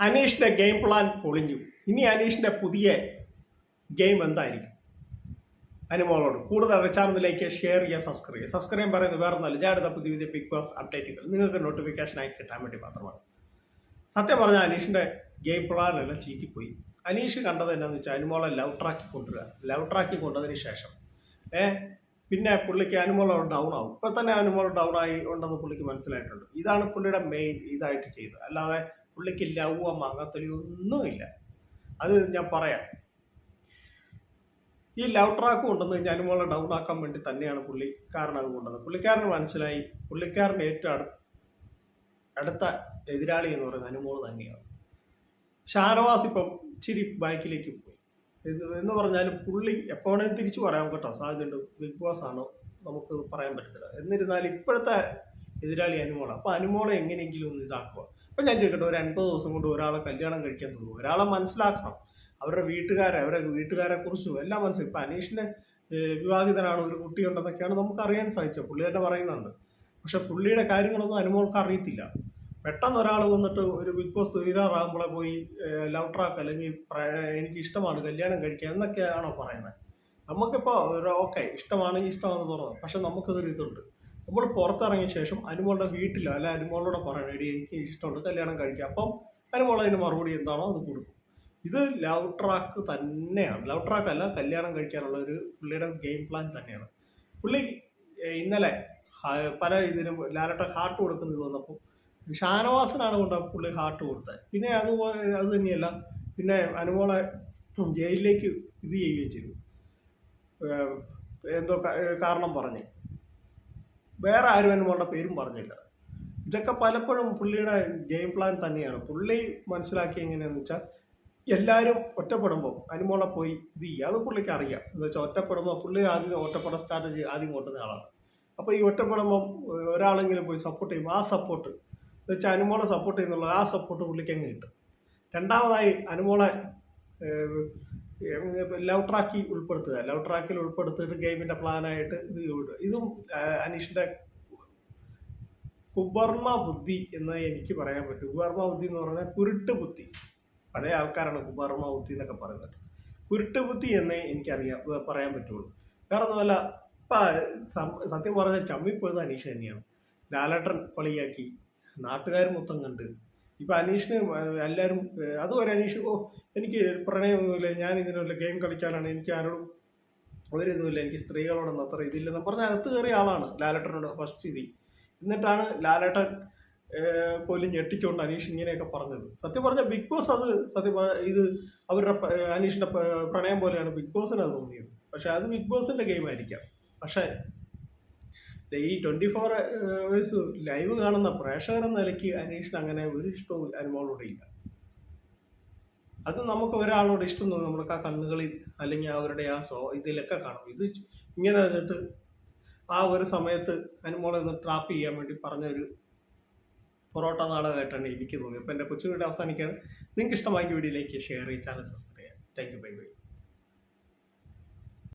അനീഷിന്റെ game plan പൊളിഞ്ഞു. ഇനി അനീഷിന്റെ പുതിയ ഗെയിം എന്തായിരിക്കും? അനുമോളോട് കൂടുതൽ ചാനലിലേക്ക് ഷെയർ ചെയ്യുക സബ്സ്ക്രൈബ് ചെയ്യുക. സബ്സ്ക്രൈബ് പറയുന്നത് വേറെ ഒന്നല്ല ഞാൻ എടുത്ത പുതിയ പുതിയ ബിഗ് ബോസ് അപ്ഡേറ്റുകൾ നിങ്ങൾക്ക് നോട്ടിഫിക്കേഷൻ ആയി കിട്ടാൻ വേണ്ടി മാത്രമാണ്. സത്യം പറഞ്ഞാൽ അനീഷിന്റെ ഗെയിം പ്ലാൻ എല്ലാം ചീറ്റിപ്പോയി. അനീഷ് കണ്ടത് എന്നാന്ന് വെച്ചാൽ അനുമോളെ ലവ് ട്രാക്കി കൊണ്ടുവരിക. ലവ് ട്രാക്കി കൊണ്ടതിന് ശേഷം. ഏ? പിന്നെ പുള്ളിക്ക് അനുമോൾ ഡൗൺ ആവും. ഇപ്പൊ തന്നെ അനുമോൾ ഡൗൺ ആയി ഉണ്ടെന്ന് പുള്ളിക്ക് മനസ്സിലായിട്ടുണ്ട്. ഇതാണ് പുള്ളിയുടെ മെയിൻ ഇതായിട്ട് ചെയ്തത്. അല്ലാതെ പുള്ളിക്ക് ലവ് മാങ്ങാത്തൊലി ഒന്നുമില്ല. അത് ഞാൻ പറയാം. ഈ ലവ് ട്രാക്ക് കൊണ്ടുവന്ന് അനുമോളെ ഡൗൺ ആക്കാൻ വേണ്ടി തന്നെയാണ് പുള്ളിക്കാരൻ അത് കൊണ്ടുവന്നത്. പുള്ളിക്കാരന് മനസ്സിലായി പുള്ളിക്കാരന്റെ ഏറ്റവും അടു അടുത്ത എതിരാളി എന്ന് പറയുന്നത് അനുമോൾ തന്നെയാണ്. ഷാനവാസ് ഇപ്പം ഇച്ചിരി ബാക്കിലേക്ക് പോയി. എന്ന് പറഞ്ഞാൽ പുള്ളി എപ്പോഴും തിരിച്ചു പറയാൻ കേട്ടോ. സാധ്യതയുണ്ട്. ബിഗ് ബോസ് ആണോ? നമുക്ക് പറയാൻ പറ്റത്തില്ല. എന്നിരുന്നാൽ ഇപ്പോഴത്തെ എതിരാളി അനുമോള. അപ്പോൾ അനുമോളെ എങ്ങനെയെങ്കിലും ഒന്ന് ഇതാക്കുക. അപ്പം ഞാൻ ചോദിക്കട്ടെ ഒരു അൻപത് ദിവസം കൊണ്ട് ഒരാളെ കല്യാണം കഴിക്കാൻ തോന്നും ഒരാളെ മനസ്സിലാക്കണം. അവരുടെ വീട്ടുകാരെ അവരുടെ വീട്ടുകാരെ കുറിച്ചും എല്ലാം മനസ്സിലാക്കും ഇപ്പം അനീഷിന്റെ ഏഹ്, വിവാഹിതനാണ് ഒരു കുട്ടിയുണ്ടെന്നൊക്കെയാണ് നമുക്ക് അറിയാൻ സാധിച്ചത്. പുള്ളി തന്നെ പറയുന്നുണ്ട്. പക്ഷെ പുള്ളിയുടെ കാര്യങ്ങളൊന്നും അനുമോൾക്ക് അറിയത്തില്ല. പെട്ടെന്ന് ഒരാൾ വന്നിട്ട് ഒരു ബിഗ് ബോസ് തീരാറാകുമ്പോളെ പോയി ലവ് ട്രാക്ക് അല്ലെങ്കിൽ എനിക്ക് ഇഷ്ടമാണ് കല്യാണം കഴിക്കുക എന്നൊക്കെയാണോ പറയുന്നത്? നമുക്കിപ്പോൾ ഒരു ഓക്കെ ഇഷ്ടമാണെങ്കിൽ ഇഷ്ടമാണെന്ന് തോന്നുന്നത് പക്ഷെ നമുക്കതൊരു ഇതുണ്ട്. നമ്മൾ പുറത്തിറങ്ങിയ ശേഷം അനുമോളുടെ വീട്ടിലോ അല്ല അനുമോളോട് പറയണം എടി എനിക്ക് ഇഷ്ടമുണ്ട് കല്യാണം കഴിക്കുക അപ്പം അനുമോൾ അതിന് മറുപടി എന്താണോ അത് കൊടുക്കും. ഇത് ലവ് ട്രാക്ക് തന്നെയാണ്. ലവ് ട്രാക്ക് അല്ല കല്യാണം കഴിക്കാനുള്ള ഒരു പുള്ളിയുടെ ഗെയിം പ്ലാൻ തന്നെയാണ്. പുള്ളി ഇന്നലെ പല ഇതിനും ലാലട്ട ഹാർട്ട് കൊടുക്കുന്നത് വന്നപ്പോൾ ഷാനവാസനാണ് കൊണ്ട് പുള്ളി ഹാർട്ട് കൊടുത്തത്. പിന്നെ അതുപോലെ അത് തന്നെയല്ല പിന്നെ അനുമോളെ ജയിലിലേക്ക് ഇത് ചെയ്യുകയും ചെയ്തു. എന്തോ കാരണം പറഞ്ഞ്. വേറെ ആരും എന്നുള്ള പേരും പറഞ്ഞില്ല. ഇതൊക്കെ പലപ്പോഴും പുള്ളിയുടെ ഗെയിം പ്ലാൻ തന്നെയാണ്. പുള്ളി മനസ്സിലാക്കി എങ്ങനെയാന്ന് വെച്ചാൽ എല്ലാവരും ഒറ്റപ്പെടുമ്പോൾ അനുമോളെ പോയി ഇത് അത് പുള്ളിക്ക് അറിയാം. എന്ന് വെച്ചാൽ ഒറ്റപ്പെടുമ്പോൾ പുള്ളി ആദ്യം ഒറ്റപ്പെട സ്ട്രാറ്റജി ആദ്യം കൊണ്ടുവന്ന ആളാണ്. അപ്പോൾ ഈ ഒറ്റപ്പെടുമ്പം ഒരാളെങ്കിലും പോയി സപ്പോർട്ട് ചെയ്യുമ്പോൾ ആ സപ്പോർട്ട് എന്ന് വെച്ചാൽ അനുമോളെ സപ്പോർട്ട് ചെയ്യുന്നുള്ള. ആ സപ്പോർട്ട് പുള്ളിക്ക് അങ്ങ് കിട്ടും. രണ്ടാമതായി അനുമോളെ ലവ് ട്രാക്കി ഉൾപ്പെടുത്തുക. ലവ് ട്രാക്കിൽ ഉൾപ്പെടുത്തിയിട്ട് ഗെയിമിന്റെ പ്ലാനായിട്ട് ഇത് വിടുക ഇതും അനീഷിന്റെ കുബർമ ബുദ്ധി എന്ന് എനിക്ക് പറയാൻ പറ്റും. കുബർമ ബുദ്ധി എന്ന് പറഞ്ഞാൽ കുരുട്ട് ബുദ്ധി. പഴയ ആൾക്കാരാണ് കുബർമ ബുദ്ധി എന്നൊക്കെ പറയുന്നത്. കുരുട്ട് ബുദ്ധി എന്നേ എനിക്കറിയാം പറയാൻ പറ്റുള്ളൂ. കാരണം ഒന്നുമല്ല സത്യം പറഞ്ഞാൽ ചമ്മിപ്പോയത് അനീഷ് തന്നെയാണ്. ലാലേട്ടൻ കൊളിയാക്കി. നാട്ടുകാർ മൊത്തം കണ്ട്. ഇപ്പം അനീഷിന് എല്ലാവരും അതുപോലെ അനീഷ് ഓ എനിക്ക് പ്രണയമൊന്നുമില്ല ഞാൻ ഇതിനുള്ള ഗെയിം കളിക്കാനാണ് എനിക്ക് ആരോടും ഒരു ഇതുമില്ല എനിക്ക് സ്ത്രീകളോടൊന്നും അത്ര ഇതില്ലെന്ന് പറഞ്ഞ അകത്ത് കയറിയ ആളാണ് ലാലേട്ടനോട് ഫസ്റ്റ് ഇതി. എന്നിട്ടാണ് ലാലേട്ടൻ പോലും ഞെട്ടിച്ചുകൊണ്ട് അനീഷ് ഇങ്ങനെയൊക്കെ പറഞ്ഞത്. സത്യം പറഞ്ഞ ബിഗ് ബോസ് അത് സത്യം ഇത് അവരുടെ അനീഷിന്റെ പ്രണയം പോലെയാണ് ബിഗ് ബോസിന് അത് തോന്നിയത്. പക്ഷെ അത് ബിഗ് ബോസിന്റെ ഗെയിം ആയിരിക്കാം പക്ഷെ ഈ ട്വന്റി ഫോർ അവേഴ്സ് ലൈവ് കാണുന്ന പ്രേക്ഷകർ എന്ന നിലയ്ക്ക് അനീഷിന് അങ്ങനെ ഒരു ഇഷ്ടവും അനുഭവങ്ങളോട് ഇല്ല. അത് നമുക്ക് ഒരാളോട് ഇഷ്ടം തോന്നും. നമ്മൾക്ക് ആ കണ്ണുകളിൽ അല്ലെങ്കിൽ അവരുടെ ആ സോ ഇതിലൊക്കെ കാണും. ഇത് ഇങ്ങനെ വന്നിട്ട് ആ ഒരു സമയത്ത് അനുമോളെ ഒന്ന് ട്രാപ്പ് ചെയ്യാൻ വേണ്ടി പറഞ്ഞ ഒരു പൊറോട്ട നാടകമായിട്ടാണ് എനിക്ക് തോന്നിയത്. അപ്പം എന്റെ കൊച്ചു വീഡിയോ അവസാനിക്കുകയാണ് നിങ്ങൾക്ക് ലൈക്ക് വീഡിയോയിലേക്ക് ഷെയർ ചെയ്യുക ചാനൽ സബ്സ്ക്രൈബ് ചെയ്യുക താങ്ക് യു ബൈ ബൈ